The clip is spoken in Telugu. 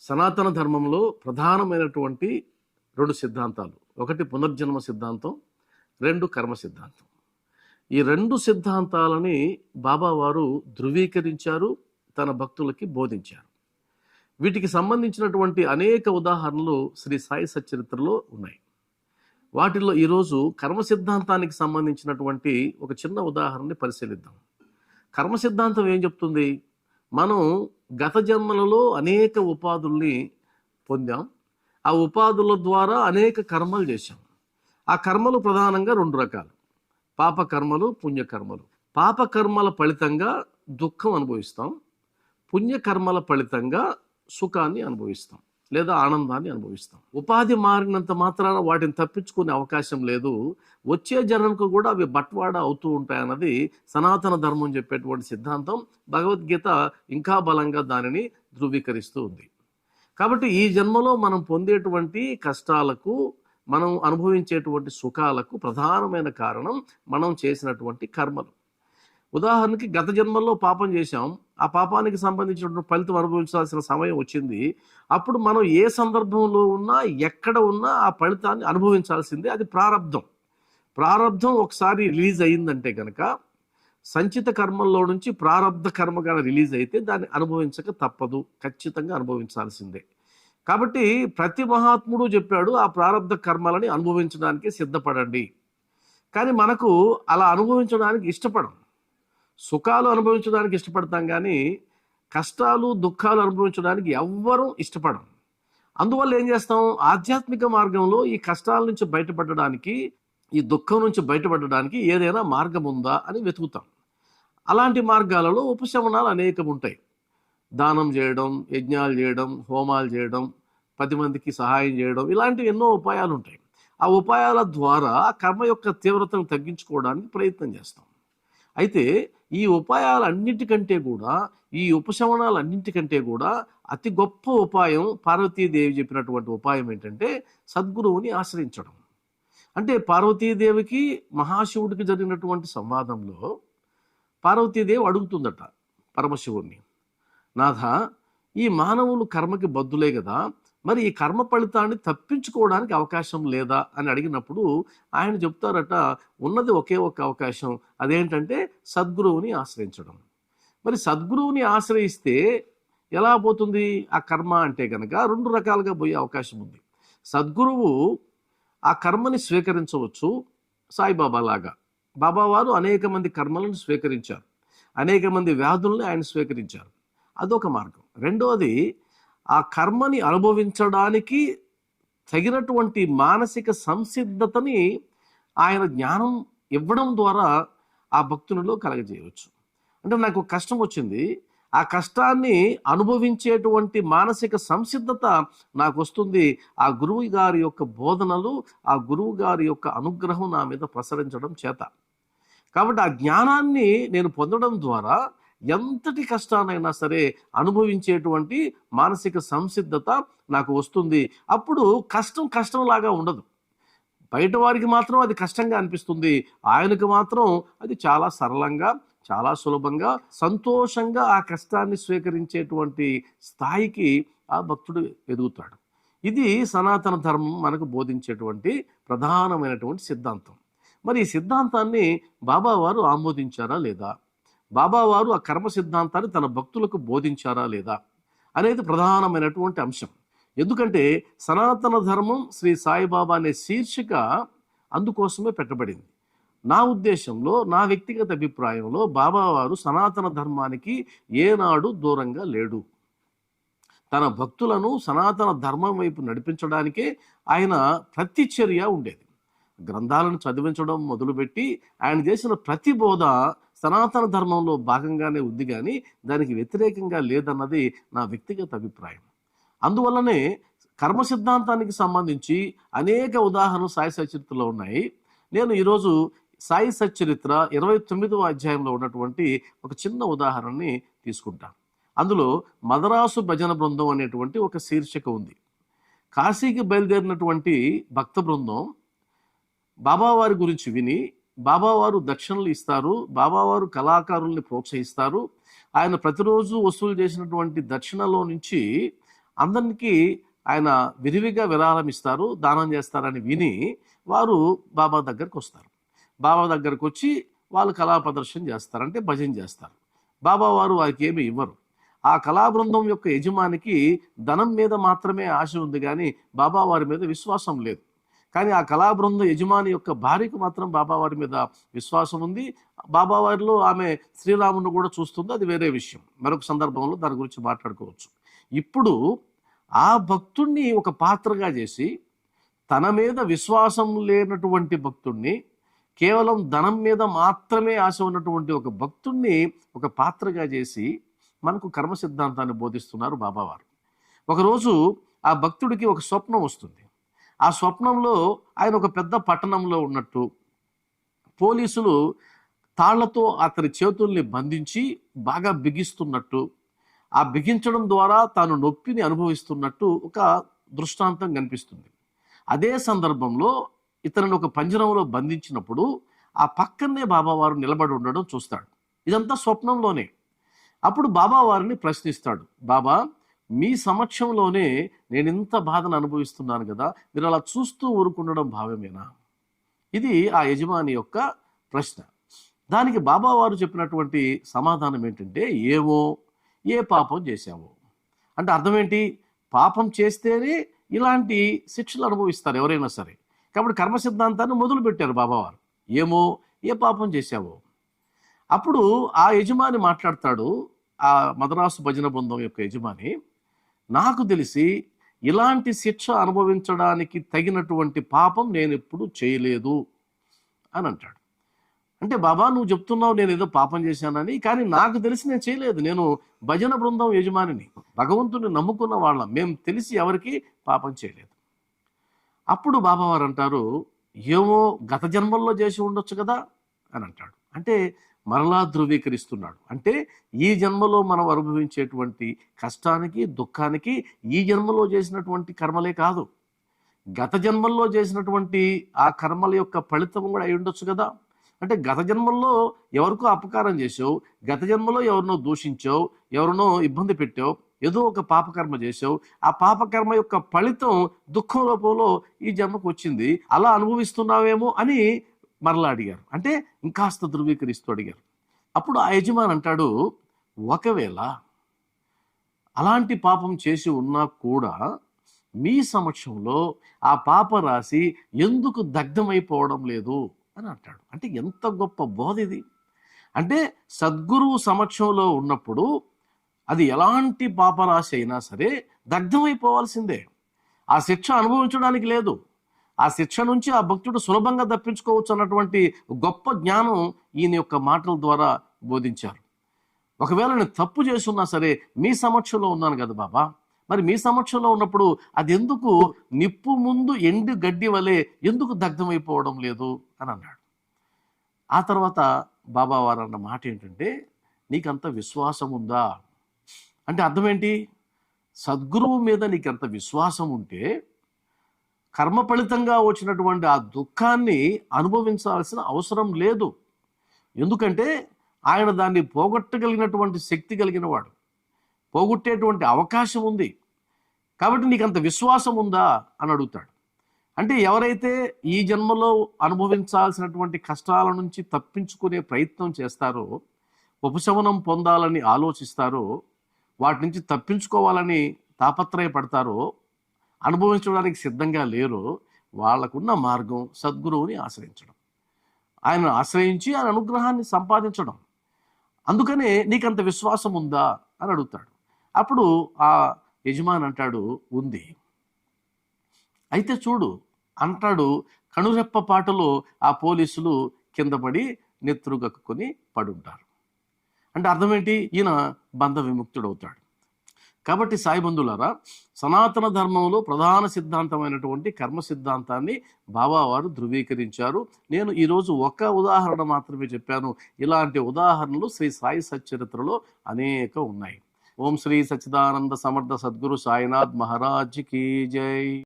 సనాతన ధర్మంలో ప్రధానమైనటువంటి రెండు సిద్ధాంతాలు. ఒకటి పునర్జన్మ సిద్ధాంతం రెండు కర్మ సిద్ధాంతం. ఈ రెండు సిద్ధాంతాలని బాబావారు ధృవీకరించారు తన భక్తులకి బోధించారు. వీటికి సంబంధించినటువంటి అనేక ఉదాహరణలు శ్రీ సాయి సచరిత్రలో ఉన్నాయి. వాటిల్లో ఈరోజు కర్మ సిద్ధాంతానికి సంబంధించినటువంటి ఒక చిన్న ఉదాహరణని పరిశీలిద్దాం. కర్మ సిద్ధాంతం ఏం చెప్తుంది? మనం గత జన్మలలో అనేక ఉపాధుల్ని పొందాం. ఆ ఉపాధుల ద్వారా అనేక కర్మలు చేశాం. ఆ కర్మలు ప్రధానంగా రెండు రకాలు. పాపకర్మలు పుణ్యకర్మలు పాపకర్మల ఫలితంగా దుఃఖం అనుభవిస్తాం. పుణ్యకర్మల ఫలితంగా సుఖాన్ని అనుభవిస్తాం. లేదా ఆనందాన్ని అనుభవిస్తాం. ఉపాధి మారినంత మాత్రాన వాటిని తప్పించుకునే అవకాశం లేదు. వచ్చే జనంకు కూడా అవి బట్వాడ అవుతూ ఉంటాయన్నది సనాతన ధర్మం చెప్పేటువంటి సిద్ధాంతం భగవద్గీత ఇంకా బలంగా దానిని ధృవీకరిస్తూ ఉంది. కాబట్టి ఈ జన్మలో మనం పొందేటువంటి కష్టాలకు మనం అనుభవించేటువంటి సుఖాలకు ప్రధానమైన కారణం మనం చేసినటువంటి కర్మలు. ఉదాహరణకి గత జన్మల్లో పాపం చేశాం. ఆ పాపానికి సంబంధించినటువంటి ఫలితం అనుభవించాల్సిన సమయం వచ్చింది. అప్పుడు మనం ఏ సందర్భంలో ఉన్నా ఎక్కడ ఉన్నా ఆ ఫలితాన్ని అనుభవించాల్సిందే. అది ప్రారంధం ప్రారంధం ఒకసారి రిలీజ్ అయిందంటే కనుక సంచిత కర్మల్లో నుంచి ప్రారంధ కర్మగా రిలీజ్ అయితే దాన్ని అనుభవించక తప్పదు. ఖచ్చితంగా అనుభవించాల్సిందే. కాబట్టి ప్రతి మహాత్ముడు చెప్పాడు ఆ ప్రారంధ కర్మలని అనుభవించడానికి సిద్ధపడండి. కానీ మనకు అలా అనుభవించడానికి ఇష్టపడం. సుఖాలు అనుభవించడానికి ఇష్టపడతాం కానీ కష్టాలు దుఃఖాలు అనుభవించడానికి ఎవ్వరూ ఇష్టపడం అందువల్ల ఏం చేస్తాం? ఆధ్యాత్మిక మార్గంలో ఈ కష్టాల నుంచి బయటపడడానికి ఈ దుఃఖం నుంచి బయటపడడానికి ఏదైనా మార్గం ఉందా అని వెతుకుతాం. అలాంటి మార్గాలలో ఉపశమనాలు అనేకం ఉంటాయి దానం చేయడం యజ్ఞాలు చేయడం హోమాలు చేయడం పది మందికి సహాయం చేయడం ఇలాంటివి ఎన్నో ఉపాయాలు ఉంటాయి ఆ ఉపాయాల ద్వారా కర్మ యొక్క తీవ్రతను తగ్గించుకోవడానికి ప్రయత్నం చేస్తాం. అయితే ఈ ఉపాయాలన్నిటికంటే కూడా ఈ ఉపశమనాలన్నింటికంటే కూడా అతి గొప్ప ఉపాయం పార్వతీదేవి చెప్పినటువంటి ఉపాయం ఏంటంటే సద్గురువుని ఆశ్రయించడం. అంటే పార్వతీదేవికి మహాశివుడికి జరిగినటువంటి సంవాదంలో పార్వతీదేవి అడుగుతుందట పరమశివుణ్ణి నాథ ఈ మానవులు కర్మకి బద్దులే కదా మరి ఈ కర్మ ఫలితాన్ని తప్పించుకోవడానికి అవకాశం లేదా అని అడిగినప్పుడు ఆయన చెప్తారట ఉన్నది ఒకే ఒక అవకాశం. అదేంటంటే సద్గురువుని ఆశ్రయించడం. మరి సద్గురువుని ఆశ్రయిస్తే ఎలా పోతుంది? ఆ కర్మ అంటే కనుక రెండు రకాలుగా పోయే అవకాశం ఉంది. సద్గురువు ఆ కర్మని స్వీకరించవచ్చు సాయిబాబా లాగా. బాబా వారు అనేక మంది కర్మలను స్వీకరించారు. అనేక మంది వ్యాధుల్ని ఆయన స్వీకరించారు. అదొక మార్గం. రెండవది ఆ కర్మని అనుభవించడానికి తగినటువంటి మానసిక సంసిద్ధతని ఆయన జ్ఞానం ఇవ్వడం ద్వారా ఆ భక్తునిలో కలగజేయవచ్చు. అంటే నాకు కష్టం వచ్చింది. ఆ కష్టాన్ని అనుభవించేటువంటి మానసిక సంసిద్ధత నాకు వస్తుంది. ఆ గురువు గారి యొక్క బోధనలు ఆ గురువు గారి యొక్క అనుగ్రహం నా మీద ప్రసరించడం చేత. కాబట్టి ఆ జ్ఞానాన్ని నేను పొందడం ద్వారా ఎంతటి కష్టానైనా సరే అనుభవించేటువంటి మానసిక సంసిద్ధత నాకు వస్తుంది. అప్పుడు కష్టం కష్టంలాగా ఉండదు. బయట వారికి మాత్రం అది కష్టంగా అనిపిస్తుంది. ఆయనకు మాత్రం అది చాలా సరళంగా చాలా సులభంగా సంతోషంగా ఆ కష్టాన్ని స్వీకరించేటువంటి స్థాయికి ఆ భక్తుడు ఎదుగుతాడు. ఇది సనాతన ధర్మం మనకు బోధించేటువంటి ప్రధానమైనటువంటి సిద్ధాంతం. మరి ఈ సిద్ధాంతాన్ని బాబా వారు ఆమోదించారా లేదా? బాబావారు ఆ కర్మ సిద్ధాంతాన్ని తన భక్తులకు బోధించారా లేదా అనేది ప్రధానమైనటువంటి అంశం. ఎందుకంటే సనాతన ధర్మం శ్రీ సాయిబాబా అనే శీర్షిక అందుకోసమే పెట్టబడింది. నా ఉద్దేశంలో నా వ్యక్తిగత అభిప్రాయంలో బాబావారు సనాతన ధర్మానికి ఏనాడు దూరంగా లేడు. తన భక్తులను సనాతన ధర్మం వైపు నడిపించడానికే ఆయన ప్రతిచర్య ఉండేది. గ్రంథాలను చదివించడం మొదలుపెట్టి ఆయన చేసిన ప్రతి బోధ సనాతన ధర్మంలో భాగంగానే ఉంది కానీ దానికి వ్యతిరేకంగా లేదన్నది నా వ్యక్తిగత అభిప్రాయం. అందువల్లనే కర్మ సిద్ధాంతానికి సంబంధించి అనేక ఉదాహరణలు సాయి సచరిత్రలో ఉన్నాయి. నేను ఈరోజు సాయి సచ్చరిత్ర ఇరవై తొమ్మిదవ అధ్యాయంలో ఉన్నటువంటి ఒక చిన్న ఉదాహరణని తీసుకుంటాను అందులో మదరాసు భజన బృందం అనేటువంటి ఒక శీర్షిక ఉంది. కాశీకి బయలుదేరినటువంటి భక్త బృందం బాబావారి గురించి విని బాబావారు దక్షిణలు ఇస్తారు బాబావారు కళాకారుల్ని ప్రోత్సహిస్తారు. ఆయన ప్రతిరోజు వసూలు చేసినటువంటి దక్షిణలో నుంచి అందరికి ఆయన విరివిగా విరాళం ఇస్తారు దానం చేస్తారని విని వారు బాబా దగ్గరకు వస్తారు. బాబా దగ్గరకు వచ్చి వాళ్ళు కళా ప్రదర్శన చేస్తారు అంటే భజన చేస్తారు. బాబా వారు వారికి ఏమి ఇవ్వరు. ఆ కళా బృందం యొక్క యజమానికి ధనం మీద మాత్రమే ఆశ ఉంది కానీ బాబా వారి మీద విశ్వాసం లేదు. కానీ ఆ కళా బృందం యజమాని యొక్క భార్యకు మాత్రం బాబావారి మీద విశ్వాసం ఉంది. బాబావారిలో ఆమె శ్రీరామును కూడా చూస్తుంది. అది వేరే విషయం. మరొక సందర్భంలో దాని గురించి మాట్లాడుకోవచ్చు. ఇప్పుడు ఆ భక్తుణ్ణి ఒక పాత్రగా చేసి తన మీద విశ్వాసం లేనటువంటి భక్తుణ్ణి కేవలం ధనం మీద మాత్రమే ఆశ ఉన్నటువంటి ఒక భక్తుణ్ణి ఒక పాత్రగా చేసి మనకు కర్మ సిద్ధాంతాన్ని బోధిస్తున్నారు బాబావారు ఒకరోజు ఆ భక్తుడికి ఒక స్వప్నం వస్తుంది. ఆ స్వప్నంలో ఆయన ఒక పెద్ద పట్టణంలో ఉన్నట్టు పోలీసులు తాళ్ళతో అతని చేతుల్ని బంధించి బాగా బిగిస్తున్నట్టు ఆ బిగించడం ద్వారా తాను నొప్పిని అనుభవిస్తున్నట్టు ఒక దృష్టాంతం కనిపిస్తుంది. అదే సందర్భంలో ఇతనిని ఒక పంజరంలో బంధించినప్పుడు ఆ పక్కనే బాబావారు నిలబడి ఉండడం చూస్తాడు. ఇదంతా స్వప్నంలోనే. అప్పుడు బాబా వారిని ప్రశ్నిస్తాడు బాబా మీ సమక్షంలోనే నేను ఇంత బాధను అనుభవిస్తున్నాను కదా మీరు అలా చూస్తూ ఊరుకుండడం భావమేనా ఇది ఆ యజమాని యొక్క ప్రశ్న. దానికి బాబా వారు చెప్పినటువంటి సమాధానం ఏంటంటే ఏమో ఏ పాపం చేశావో. అంటే అర్థం ఏంటి పాపం చేస్తేనే ఇలాంటి శిక్షలు అనుభవిస్తారు ఎవరైనా సరే. కాబట్టి కర్మ సిద్ధాంతాన్ని మొదలుపెట్టారు బాబావారు. ఏమో ఏ పాపం చేశావో. అప్పుడు ఆ యజమాని మాట్లాడతాడు ఆ మదరాసు భజన బృందం యొక్క యజమాని. నాకు తెలిసి ఇలాంటి శిక్ష అనుభవించడానికి తగినటువంటి పాపం నేను ఎప్పుడు చేయలేదు అని అంటాడు. అంటే బాబా నువ్వు చెప్తున్నావు నేను ఏదో పాపం చేశానని కానీ నాకు తెలిసి నేను చేయలేదు. నేను భజన బృందం యజమానిని భగవంతుని నమ్ముకున్న వాళ్ళం. మేము తెలిసి ఎవరికి పాపం చేయలేదు. అప్పుడు బాబావారు అంటారు ఏమో గత జన్మల్లో చేసి ఉండొచ్చు కదా అని అంటాడు. అంటే మరలా ధృవీకరిస్తున్నాడు. అంటే ఈ జన్మలో మనం అనుభవించేటువంటి కష్టానికి దుఃఖానికి ఈ జన్మలో చేసినటువంటి కర్మలే కాదు. గత జన్మల్లో చేసినటువంటి ఆ కర్మల యొక్క ఫలితం కూడా అయి ఉండొచ్చు కదా. అంటే గత జన్మల్లో ఎవరికో అపకారం చేసావు గత జన్మలో ఎవరినో దూషించావు ఎవరినో ఇబ్బంది పెట్టావు ఏదో ఒక పాపకర్మ చేసావు ఆ పాపకర్మ యొక్క ఫలితం దుఃఖం రూపంలో ఈ జన్మకు వచ్చింది. అలా అనుభవిస్తున్నావేమో అని మరలా అడిగారు. అంటే ఇంకాస్త ధృవీకరిస్తూ అడిగారు. అప్పుడు ఆ యజమాని అంటాడు ఒకవేళ అలాంటి పాపం చేసి ఉన్నా కూడా మీ సమక్షంలో ఆ పాప రాసి ఎందుకు దగ్ధమైపోవడం లేదు? అని అంటాడు. అంటే ఎంత గొప్ప బోధ ఇది. అంటే సద్గురువు సమక్షంలో ఉన్నప్పుడు అది ఎలాంటి పాపరాశి అయినా సరే దగ్ధమైపోవాల్సిందే. ఆ శిక్ష అనుభవించడానికి లేదు. ఆ శిక్ష నుంచి ఆ భక్తుడు సులభంగా తప్పించుకోవచ్చు అన్నటువంటి గొప్ప జ్ఞానం ఈయన యొక్క మాటల ద్వారా బోధించారు. ఒకవేళ నేను తప్పు చేస్తున్నా సరే మీ సమక్షంలో ఉన్నాను కదా బాబా. మరి మీ సమక్షంలో ఉన్నప్పుడు అది ఎందుకు నిప్పు ముందు ఎండు గడ్డి వలె ఎందుకు దగ్ధమైపోవడం లేదు అని అన్నాడు. ఆ తర్వాత బాబా వారు అన్న మాట ఏంటంటే నీకంత విశ్వాసం ఉందా? అంటే అర్థం ఏంటి? సద్గురువు మీద నీకంత విశ్వాసం ఉంటే కర్మ ఫలితంగా వచ్చినటువంటి ఆ దుఃఖాన్ని అనుభవించాల్సిన అవసరం లేదు. ఎందుకంటే ఆయన దాన్ని పోగొట్టగలిగినటువంటి శక్తి కలిగిన వాడు. పోగొట్టేటువంటి అవకాశం ఉంది. కాబట్టి నీకు అంత విశ్వాసం ఉందా? అని అడుగుతాడు. అంటే ఎవరైతే ఈ జన్మలో అనుభవించాల్సినటువంటి కష్టాల నుంచి తప్పించుకునే ప్రయత్నం చేస్తారో ఉపశమనం పొందాలని ఆలోచిస్తారో వాటి నుంచి తప్పించుకోవాలని తాపత్రయపడతారో అనుభవించడానికి సిద్ధంగా లేరో వాళ్ళకున్న మార్గం సద్గురువుని ఆశ్రయించడం. ఆయన ఆశ్రయించి ఆయన అనుగ్రహాన్ని సంపాదించడం. అందుకనే నీకంత విశ్వాసం ఉందా అని అడుగుతాడు. అప్పుడు ఆ యజమాని అంటాడు ఉంది. అయితే చూడు అంటాడు కనురెప్ప పాటలో ఆ పోలీసులు కింద పడి నెత్తురుగక్కుని పడుంటారు. అంటే అర్థం ఏంటి ఈయన బంధ విముక్తుడవుతాడు. కాబట్టి సాయి బంధువులారా సనాతన ధర్మంలో ప్రధాన సిద్ధాంతమైనటువంటి కర్మ సిద్ధాంతాన్ని బాబావారు ధృవీకరించారు. నేను ఈరోజు ఒక్క ఉదాహరణ మాత్రమే చెప్పాను. ఇలాంటి ఉదాహరణలు శ్రీ సాయి సచ్చరిత్రలో అనేక ఉన్నాయి. ఓం శ్రీ సచ్చిదానంద సమర్థ సద్గురు సాయినాథ్ మహారాజ్ కీ జై.